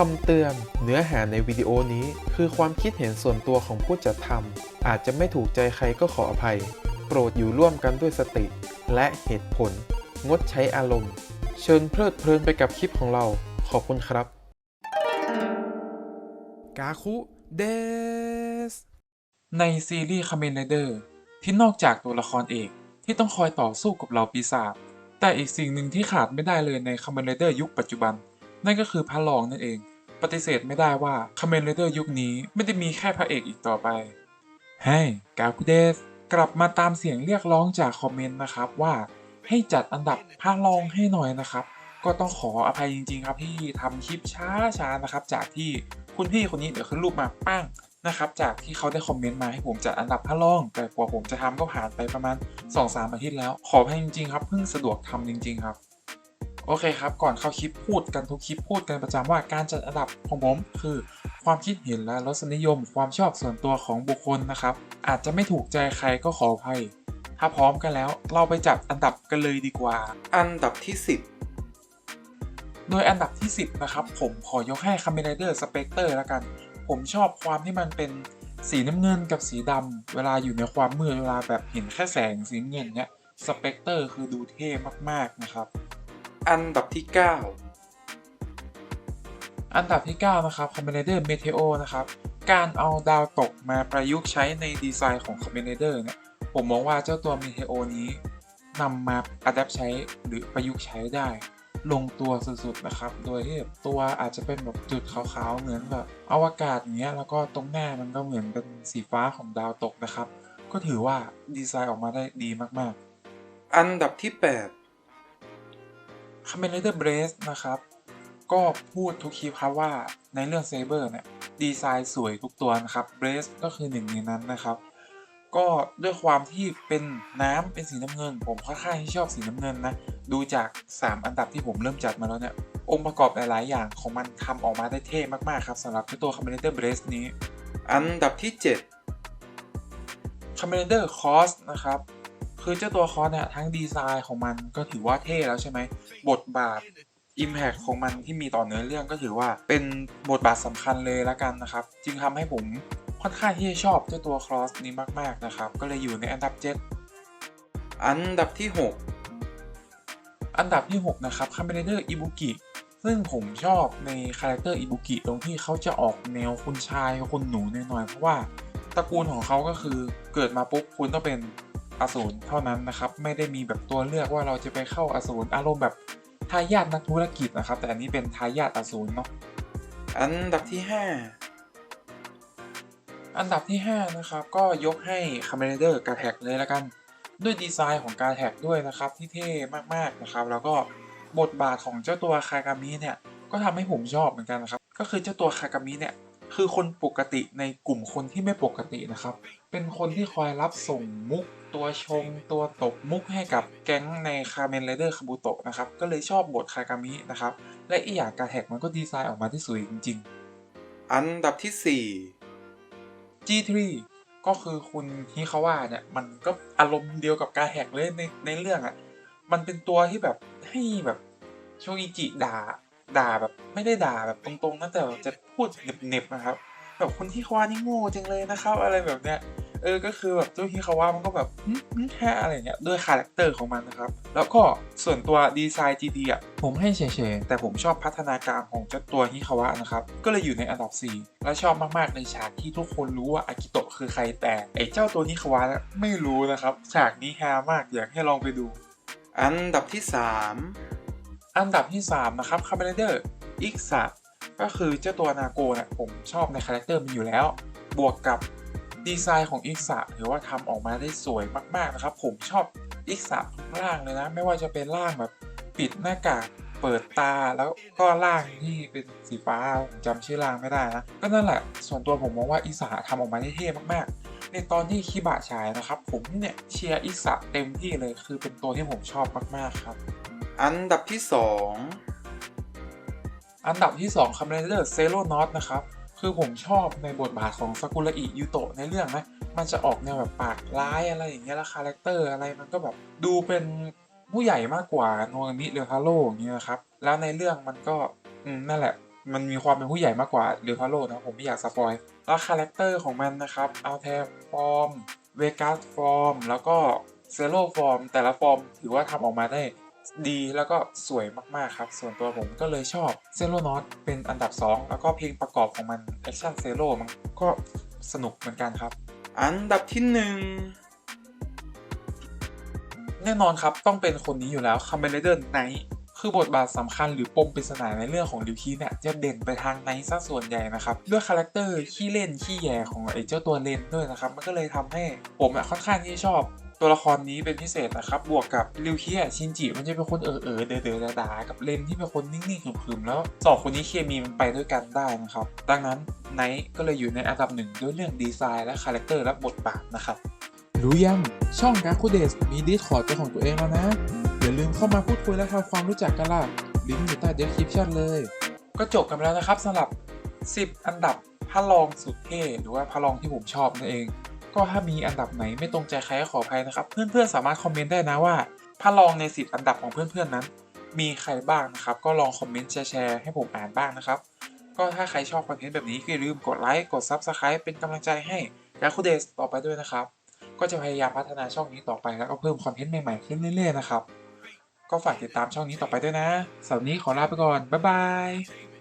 คำเตือน เนื้อหาในวิดีโอนี้คือความคิดเห็นส่วนตัวของผู้จัดทำอาจจะไม่ถูกใจใครก็ขออภัย โปรดอยู่ร่วมกันด้วยสติ และเหตุผล งดใช้อารมณ์ เชิญเพลิดเพลินไปกับคลิปของเรา ขอบคุณครับ กาคุเดสในซีรีส์ค a เมนเดอร์ที่นอกจากตัวละครเอกที่ต้องคอยต่อสู้กับเหล่าปีศาจแต่อีกสิ่งหนึ่งที่ขาดไม่ได้เลยในค a เมนเดอร์ยุคปัจจุบัน นั่นก็คือพระรองนั่นเอง ปฏิเสธไม่ได้ว่าค a เมนเดอร์ยุคนี้ไม่ได้มีแค่พระเอกอีกต่อไปเฮ้กาคุเดสกลับมาตามเสียงเรียกร้องจากคอมเมนต์นะครับว่าให้จัดอันดับพระรองให้หน่อยนะครับ ก็ต้องขออภัยจริง ๆ ครับที่ทำคลิปช้าๆนะครับ จากที่คุณพี่คนนี้เดี๋ยวขึ้นรูปมาปั้งนะครับจากที่เขาได้คอมเมนต์มาให้ผมจัดอันดับพระรอง แต่กว่าผมจะทำก็ผ่านไปประมาณ 2-3อาทิตย์แล้ว ขออภัยจริงๆครับเพิ่งสะดวกทำจริง ๆ ครับ โอเคครับ ก่อนเข้าคลิปพูดกันทุกคลิปพูดกันประจำว่าการจัดอันดับของผมคือความคิดเห็นและรสนิยม ความชอบส่วนตัวของบุคคลนะครับ อาจจะไม่ถูกใจใครก็ขออภัย ถ้าพร้อมกันแล้ว เราไปจัดอันดับกันเลยดีกว่า อันดับที่โดยอันดับที่ 10 นะครับ ผมขอยกให้ c a m e n Rider Spectre แล้วกัน ผมชอบความที่มันเป็นสีน้ำเงินกับสีดำเวลาอยู่ในความมืดเวลาแบบเห็นแค่แสงสีน้ำเงินเนี้ย Spectre คือดูเท่มากๆนะครับ10 อันดับที่อันดับที่ 9 นะครับ c a m e n Rider Meteo นะครับ การเอาดาวตกมาประยุกต์ใช้ในดีไซน์ของ c a m e n Rider เนี่ย ผมมองว่าเจ้าตัว Meteo นี้นำมาอัดแอปใช้หรือประยุกต์ใช้ได้ ลงตัวสุดๆนะครับ โดยที่แบบตัวอาจจะเป็นแบบจุดขาวๆ เหมือนแบบอวกาศอย่างเงี้ย แล้วก็ตรงหน้ามันก็เหมือนเป็นสีฟ้าของดาวตกนะครับ ก็ถือว่าดีไซน์ออกมาได้ดีมากๆ8อันดับที่ คาเมนเดอร์เบรสนะครับ ก็พูดทุกคลิปครับว่าในเรื่องเซเบอร์เนี่ยดีไซน์สวยทุกตัวนะครับเบรสก็คือหนึ่งในนั้นนะครับ ก็ด้วยความที่เป็นน้ำเป็นสีน้ำเงิน ผมค่อนข้างที่ชอบสีน้ำเงินนะ ดูจาก 3 อันดับที่ผมเริ่มจัดมาแล้วเนี่ยองค์ประกอบหลาย ๆ อย่างของมันทำออกมาได้เท่มาก ๆ ครับสำหรับตัวคาเมนเดอร์เบรสนี้ อันดับที่ค o ม m a นเดอร์คอสนะครับ คือเจ้าตัวคอสเนี่ยทั้งดีไซน์ของมันก็ถือว่าเท่แล้วใช่ไหม บทบาท Impact ของมันที่มีต่อเนื้อเรื่องก็ถือว่าเป็นบทบาทสำคัญเลยละกันนะครับ จึงทำให้ผมค่อนข้างที่จะชอบเจ้าตัวครอสนี้มากๆนะครับ ก็เลยอยู่ในอันดับ 7 อันดับที่7อันดับที่ 6 นะครับคาเมเดอร์อิบุกิซึ่งผมชอบในคาแรคเตอร์อิบุกิตรงที่เขาจะออกแนวคุณชายคุณหนูหน่อยๆเพราะว่าตระกูลของเขาก็คือเกิดมาปุ๊บคุณต้องเป็น อสูรเท่านั้นนะครับ ไม่ได้มีแบบตัวเลือกว่าเราจะไปเข้าอสูรอารมณ์แบบทายาทนักธุรกิจนะครับ แต่อันนี้เป็นทายาทอสูรเนาะ5อันดับที่อันดับที่ 5 นะครับ ก็ยกให้ c a m e r a d e r กาแท็กเลยละกัน ด้วยดีไซน์ของกาแท็กด้วยนะครับ ที่เท่มากๆนะครับ แล้วก็บทบาทของเจ้าตัวคากามิเนี่ยก็ทำให้ผมชอบเหมือนกันนะครับ ก็คือเจ้าตัวคากามิเนี่ย คือคนปกติในกลุ่มคนที่ไม่ปกตินะครับ เป็นคนที่คอยรับส่งมุก ตัวชง ตัวตบมุกให้กับแก๊งในคาเมนไรเดอร์คาบูโตะนะครับ ก็เลยชอบบทคากามินะครับ และอีกอย่างกาแท็กมันก็ดีไซน์ออกมาที่สวยจริงๆ4อันดับที่ G3 ก็คือคุณฮิคาวะเนี่ย มันก็อารมณ์เดียวกับกาแฮกเลยในในเรื่องอะ่ะ มันเป็นตัวที่แบบให้แบบโชอิจิด่า ด่าแบบไม่ได้ด่าแบบตรงๆนะแต่จะพูดเน็บๆนะครับ แบบคุณฮิคาวะนี่โง่จังเลยนะครับ อะไรแบบเนี้ยเออ ก็คือแบบเจ้าฮิคาวะมันก็แบบหึหึแค่อะไรเงี้ยด้วยคาแรคเตอร์ของมันนะครับ แล้วก็ส่วนตัวดีไซน์ GD อะ ผมให้เฉยๆ แต่ผมชอบพัฒนาการของเจ้าตัวฮิคาวะนะครับ ก็เลยอยู่ในอันดับ 4 และชอบมากๆในฉากที่ทุกคนรู้ว่าอากิโตะคือใครแต่ไอ้เจ้าตัวฮิคาวะน่ะไม่รู้นะครับ ฉากนี้ฮามากอยากให้ลองไปดู อันดับที่ อันดับที่ 3 นะครับคา m เ n เดอร์อิกซะก็คือเจ้าตัวนาโกเนี่ยผมชอบในคาแรคเตอร์มันอยู่แล้ว บวกกับดีไซน์ของอิกซะถือว่าทำออกมาได้สวยมากๆนะครับ ผมชอบอิกซะร่างเลยนะ ไม่ว่าจะเป็นร่างแบบปิดหน้ากากเปิดตาแล้วก็ร่างที่เป็นสีฟ้าผมจำชื่อร่างไม่ได้นะก็นั่นแหละส่วนตัวผมมองว่าอิกซะทำออกมาได้เท่มากๆ ในตอนที่คิบะฉายนะครับ ผมเนี่ยเชียร์อิกซะเต็มที่เลยคือเป็นตัวที่ผมชอบมากๆครับ อันดับที่อันดับที่2 c a m e n d e r Zero Not นะครับ คือผมชอบในบทบาทของซากุระอิยูโตะในเรื่องนะ มันจะออกแนวแบบปากร้ายอะไรอย่างเงี้ยแล้วคาแรคเตอร์อะไรมันก็แบบดูเป็นผู้ใหญ่มากกว่าโนมิเรคาโร่อย่างเงี้ยนะครับ แล้วในเรื่องมันก็อืมนั่นแหละมันมีความเป็นผู้ใหญ่มากกว่าเรือพาโลนะผมไม่อยากสปอยแล้วคาแรคเตอร์ของมันนะครับเอาแทฟอร์มเวกัสฟอร์มแล้วก็เซโลฟอร์มแต่ละฟอร์มถือว่าทำออกมาได้ ดีแล้วก็สวยมากๆครับ ส่วนตัวผมก็เลยชอบเซโ o นอตเป็นอันดับ 2 แล้วก็เพลงประกอบของมันแอคชั่นเซโ o มันก็สนุกเหมือนกันครับ อันดับที่หนึ่งแน่นอนครับต้องเป็นคนนี้อยู่แล้วคาเมเลเดอร์ไนท์คือบทบาทสำคัญหรือปมปริศนาในเรื่องของลิวคีเนี่ยจะเด่นไปทางไนท์ซะส่วนใหญ่นะครับด้วยคาแรคเตอร์ขี้เล่นขี้แย่ของไอ้เจ้าตัวเลนด้วยนะครับมันก็เลยทำให้ผมอะค่อนข้างที่จะชอบ ตัวละครนี้เป็นพิเศษนะครับ บวกกับริวเคียชินจิมันจะเป็นคนเออเออเดอเดอดาๆกับเลนที่เป็นคนนิ่งๆขรึมๆแล้วสองคนนี้เคมีมันไปด้วยกันได้นะครับ ดังนั้นไนท์ก็เลยอยู่ในอันดับหนึ่งด้วยเรื่องดีไซน์และคาแรคเตอร์และบทบาทนะครับ รู้ยังช่องดาร์คูเดสมีดีคอร์ดเป็นของตัวเองแล้วนะอย่าลืมเข้ามาพูดคุยและทำความรู้จักกันล่ะลิงก์อยู่ใต้เดสคริปชันเลย ก็จบกันไปแล้วนะครับสำหรับ 10 อันดับพระรองสุดเท่หรือว่าพระรองที่ผมชอบนั่นเอง ก็ถ้ามีอันดับไหนไม่ตรงใจใครก็ขออภัยนะครับ เพื่อนๆสามารถคอมเมนต์ได้นะว่าพระรองใน 10 อันดับของเพื่อนๆนั้น มีใครบ้างนะครับ ก็ลองคอมเมนต์แชร์ให้ผมอ่านบ้างนะครับ ก็ถ้าใครชอบคอนเทนต์แบบนี้ก็อย่าลืมกดไลค์กด Subscribe เป็นกำลังใจให้ยาคูเดสต่อไปด้วยนะครับ ก็จะพยายามพัฒนาช่องนี้ต่อไปแล้วก็เพิ่มคอนเทนต์ใหม่ๆขึ้นเรื่อยๆนะครับ ก็ฝากติดตามช่องนี้ต่อไปด้วยนะสำหรับนี้ขอลาไปก่อนบ๊ายบาย